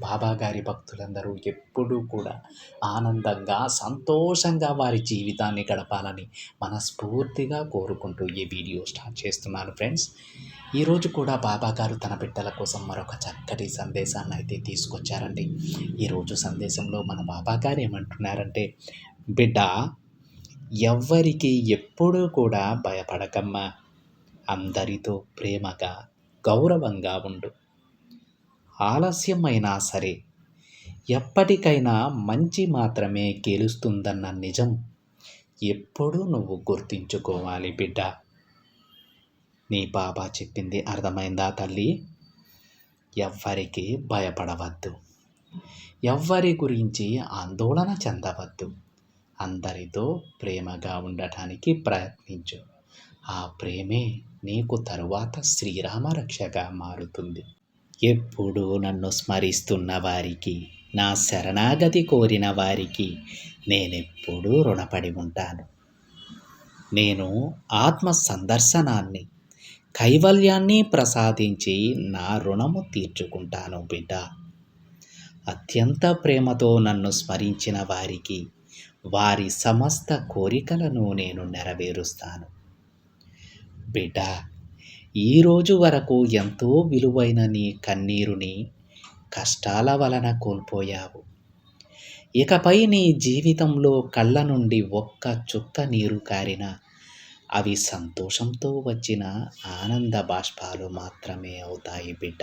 బాబాగారి భక్తులందరూ ఎప్పుడూ కూడా ఆనందంగా సంతోషంగా వారి జీవితాన్ని గడపాలని మనస్ఫూర్తిగా కోరుకుంటూ ఈ వీడియో స్టార్ట్ చేస్తున్నాను ఫ్రెండ్స్. ఈరోజు కూడా బాబాగారు తన బిడ్డల కోసం మరొక చక్కటి సందేశాన్ని అయితే తీసుకొచ్చారండి. ఈరోజు సందేశంలో మన బాబాగారు ఏమంటున్నారంటే బిడ్డ ఎవ్వరికి ఎప్పుడూ కూడా భయపడకమ్మా. అందరితో ప్రేమగా గౌరవంగా ఉండు. ఆలస్యమైనా సరే ఎప్పటికైనా మంచి మాత్రమే గెలుస్తుందన్న నిజం ఎప్పుడూ నువ్వు గుర్తించుకోవాలి బిడ్డ. నీ బాబా చెప్పింది అర్థమైందా తల్లి? ఎవ్వరికి భయపడవద్దు. ఎవ్వరి గురించి ఆందోళన చెందవద్దు. అందరితో ప్రేమగా ఉండటానికి ప్రయత్నించు. ఆ ప్రేమే నీకు తరువాత శ్రీరామ రక్షగా మారుతుంది. ఎప్పుడూ నన్ను స్మరిస్తున్న వారికి నా శరణాగతి కోరిన వారికి నేనెప్పుడూ రుణపడి ఉంటాను. నేను ఆత్మ సందర్శనాన్ని కైవల్యాన్ని ప్రసాదించి నా రుణము తీర్చుకుంటాను బిడ్డ. అత్యంత ప్రేమతో నన్ను స్మరించిన వారికి వారి సమస్త కోరికలను నేను నెరవేరుస్తాను. బిడ్డ ఈరోజు వరకు ఎంతో విలువైన నీ కన్నీరుని కష్టాల వలన కోల్పోయావు. ఇకపై నీ జీవితంలో కళ్ళ నుండి ఒక్క చుక్క నీరు కారిన అవి సంతోషంతో వచ్చిన ఆనంద బాష్పాలు మాత్రమే అవుతాయి బిడ్డ.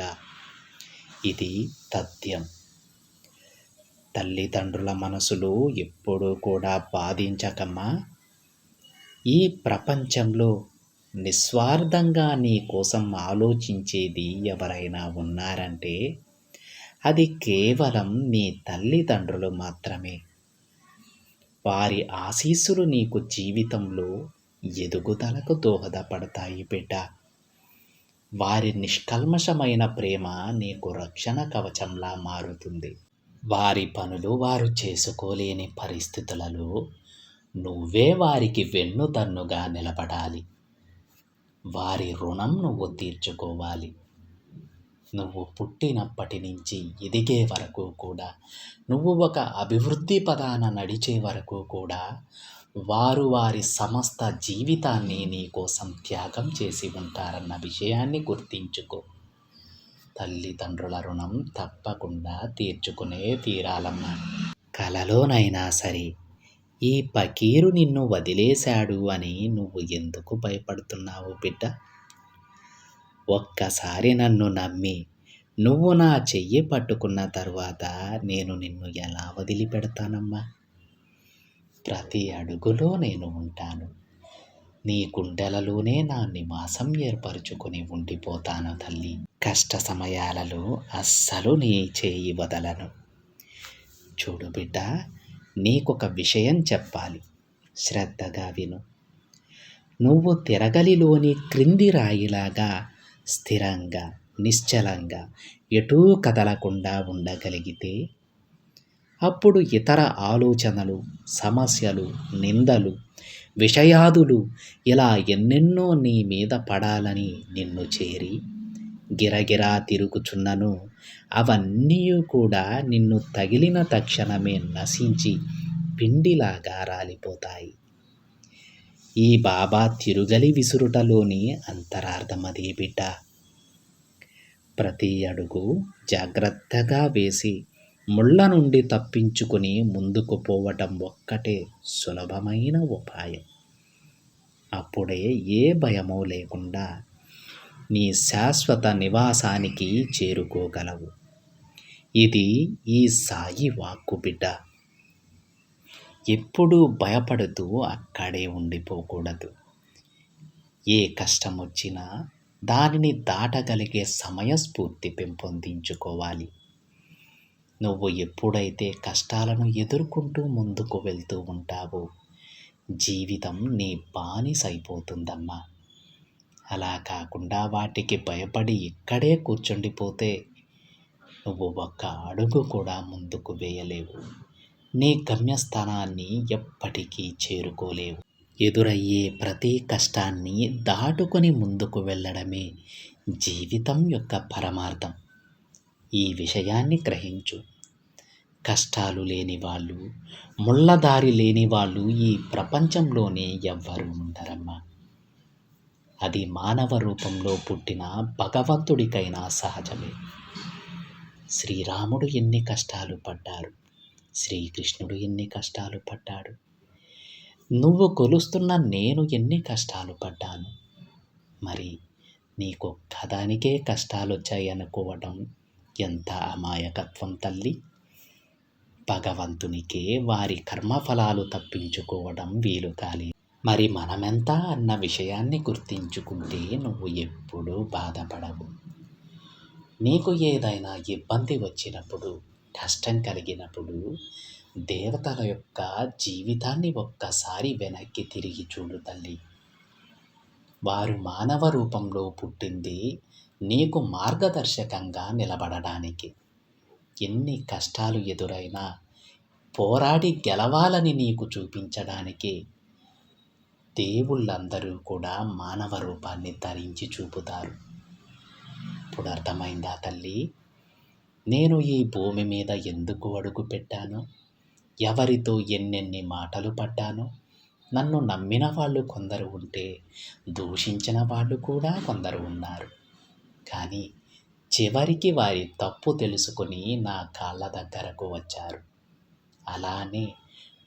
ఇది తథ్యం. తల్లిదండ్రుల మనసులు ఎప్పుడూ కూడా బాధించకమ్మా. ఈ ప్రపంచంలో నిస్వార్థంగా నీ కోసం ఆలోచించేది ఎవరైనా ఉన్నారంటే అది కేవలం నీ తల్లిదండ్రులు మాత్రమే. వారి ఆశీస్సులు నీకు జీవితంలో ఎదుగుదలకు దోహదపడతాయి బిడ్డ. వారి నిష్కల్మషమైన ప్రేమ నీకు రక్షణ కవచంలా మారుతుంది. వారి పనులు వారు చేసుకోలేని పరిస్థితులలో నువ్వే వారికి వెన్నుదన్నుగా నిలబడాలి. వారి రుణం నువ్వు తీర్చుకోవాలి. నువ్వు పుట్టినప్పటి నుంచి ఎదిగే వరకు కూడా నువ్వు ఒక అభివృద్ధి పదాన నడిచే వరకు కూడా వారు వారి సమస్త జీవితాన్ని నీ కోసం త్యాగం చేసి ఉంటారన్న విషయాన్ని గుర్తించుకో. తల్లిదండ్రుల రుణం తప్పకుండా తీర్చుకునే తీరాలమ్మా. కలలోనైనా సరే ఈ పకీరు నిన్ను వదిలేశాడు అని నువ్వు ఎందుకు భయపడుతున్నావు బిడ్డ? ఒక్కసారి నన్ను నమ్మి నువ్వు నా చెయ్యి పట్టుకున్న తర్వాత నేను నిన్ను ఎలా వదిలిపెడతానమ్మా? ప్రతి అడుగులో నేను ఉంటాను. నీ గుండెలలోనే నా నివాసం ఏర్పరచుకుని ఉండిపోతాను తల్లి. కష్ట సమయాలలో అస్సలు నీ చేయి వదలను. చూడు బిడ్డ నీకొక విషయం చెప్పాలి. శ్రద్ధగా విను. నువ్వు తిరగలిలోని క్రింది రాయిలాగా స్థిరంగా నిశ్చలంగా ఎటూ కదలకుండా ఉండగలిగితే? అప్పుడు ఇతర ఆలోచనలు సమస్యలు నిందలు విషయాదులు ఇలా ఎన్నెన్నో నీ మీద పడాలని నిన్ను చేరి గిరగిరా తిరుగుచున్నను. అవన్నీ కూడా నిన్ను తగిలిన తక్షణమే నశించి పిండిలాగా రాలిపోతాయి. ఈ బాబా తిరుగలి విసురుటలోని అంతరార్థమదే బిడ్డ. ప్రతి అడుగు జాగ్రత్తగా వేసి ముళ్ళ నుండి తప్పించుకుని ముందుకు పోవటం ఒక్కటే సులభమైన ఉపాయం. అప్పుడే ఏ భయమో లేకుండా నీ శాశ్వత నివాసానికి చేరుకోగలవు. ఇది ఈ సాయి వాక్కు బిడ్డ. ఎప్పుడూ భయపడుతూ అక్కడే ఉండిపోకూడదు. ఏ కష్టం వచ్చినా దానిని దాటగలిగే సమయస్ఫూర్తి పెంపొందించుకోవాలి. నువ్వు ఎప్పుడైతే కష్టాలను ఎదుర్కొంటూ ముందుకు వెళ్తూ ఉంటావో జీవితం నీ బానిసైపోతుందమ్మా. అలా కాకుండా వాటికి భయపడి ఇక్కడే కూర్చుండిపోతే నువ్వు ఒక్క అడుగు కూడా ముందుకు వేయలేవు. నీ గమ్యస్థానాన్ని ఎప్పటికీ చేరుకోలేవు. ఎదురయ్యే ప్రతి కష్టాన్ని దాటుకొని ముందుకు వెళ్ళడమే జీవితం యొక్క పరమార్థం. ఈ విషయాన్ని గ్రహించు. కష్టాలు లేని వాళ్ళు ముళ్ళదారి లేని వాళ్ళు ఈ ప్రపంచంలోనే ఎవ్వరూ ఉండరమ్మా. అది మానవ రూపంలో పుట్టిన భగవంతుడికైనా సహజమే. శ్రీరాముడు ఎన్ని కష్టాలు పడ్డారు శ్రీకృష్ణుడు ఎన్ని కష్టాలు పడ్డాడు నువ్వు కొలుస్తున్న నేను ఎన్ని కష్టాలు పడ్డాను. మరి నీకు కథానికే కష్టాలు వచ్చాయనుకోవడం ఎంత అమాయకత్వం తల్లి? భగవంతునికే వారి కర్మఫలాలు తప్పించుకోవడం వీలు కాలేదు. మరి మనమెంత అన్న విషయాన్ని గుర్తించుకుంటే నువ్వు ఎప్పుడూ బాధపడవు. నీకు ఏదైనా ఇబ్బంది వచ్చినప్పుడు కష్టం కలిగినప్పుడు దేవతల యొక్క జీవితాన్ని ఒక్కసారి వెనక్కి తిరిగి చూడు తల్లి. వారు మానవ రూపంలో పుట్టింది నీకు మార్గదర్శకంగా నిలబడడానికి. ఎన్ని కష్టాలు ఎదురైనా పోరాడి గెలవాలని నీకు చూపించడానికి దేవుళ్ళందరూ కూడా మానవ రూపాన్ని ధరించి చూపుతారు. ఇప్పుడు అర్థమైందా తల్లి? నేను ఈ భూమి మీద ఎందుకు అడుగు పెట్టాను? ఎవరితో ఎన్నెన్ని మాటలు పడ్డాను నన్ను నమ్మిన వాళ్ళు కొందరు ఉంటే దూషించిన వాళ్ళు కూడా కొందరు ఉన్నారు. కానీ చివరికి వారి తప్పు తెలుసుకొని నా కాళ్ళ దగ్గరకు వచ్చారు. అలానే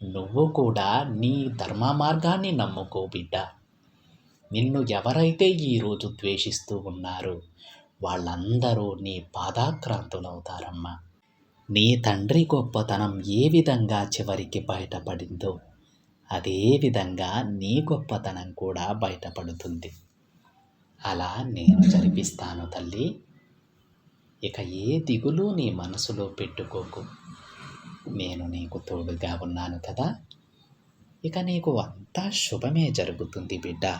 నువ్వు కూడా నీ ధర్మ మార్గాన్ని నమ్ముకో బిడ్డ. నిన్ను ఎవరైతే ఈరోజు ద్వేషిస్తూ ఉన్నారో వాళ్ళందరూ నీ పాదాక్రాంతులవుతారమ్మా. నీ తండ్రి గొప్పతనం ఏ విధంగా చివరికి బయటపడిందో అదే విధంగా నీ గొప్పతనం కూడా బయటపడుతుంది. అలా నేను జరిపిస్తాను తల్లి. ఇక ఏ దిగులు నీ మనసులో పెట్టుకోకు. నేను నీకు తోడుగా ఉన్నాను కదా. ఇక నీకు అంతా శుభమే జరుగుతుంది బిడ్డ.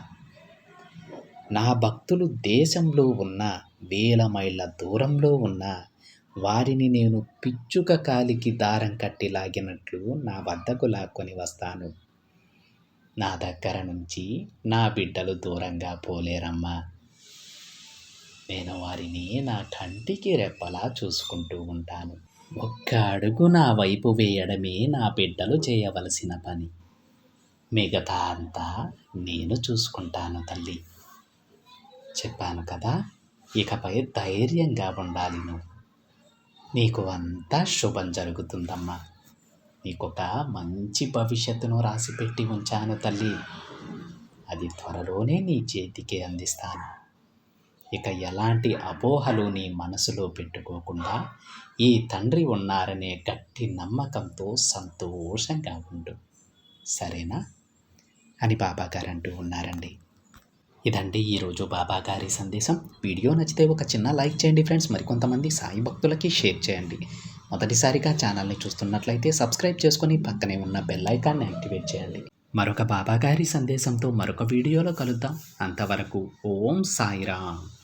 నా భక్తులు దేశంలో ఉన్న వేల మైళ్ళ దూరంలో ఉన్న వారిని నేను పిచ్చుక కాలికి దారం కట్టి లాగినట్లు నా వద్దకు లాక్కొని వస్తాను. నా దగ్గర నుంచి నా బిడ్డలు దూరంగా పోలేరమ్మా. నేను వారిని నా కంటికి రెప్పలా చూసుకుంటూ ఉంటాను. ఒక్క అడుగు నా వైపు వేయడమే నా బిడ్డలు చేయవలసిన పని. మిగతా అంతా నేను చూసుకుంటాను తల్లి. చెప్పాను కదా ఇకపై ధైర్యంగా ఉండాలి నువ్వు. నీకు అంతా శుభం జరుగుతుందమ్మా. నీకొక మంచి భవిష్యత్తును రాసిపెట్టి ఉంచాను తల్లి. అది త్వరలోనే నీ చేతికి అందిస్తాను. ఇక ఎలాంటి అపోహలు నీ మనసులో పెట్టుకోకుండా ఈ తండ్రి ఉన్నారనే గట్టి నమ్మకంతో సంతోషంగా ఉండు. సరేనా? అని బాబాగారు అంటూ ఉన్నారండి. ఇదండి ఈరోజు బాబా గారి సందేశం. వీడియో నచ్చితే ఒక చిన్న లైక్ చేయండి ఫ్రెండ్స్. మరికొంతమంది సాయి భక్తులకి షేర్ చేయండి. మొదటిసారిగా ఛానల్ని చూస్తున్నట్లయితే సబ్స్క్రైబ్ చేసుకుని పక్కనే ఉన్న బెల్ ఐకాన్ని యాక్టివేట్ చేయండి. మరొక బాబాగారి సందేశంతో మరొక వీడియోలో కలుద్దాం. అంతవరకు ఓం సాయిరామ్.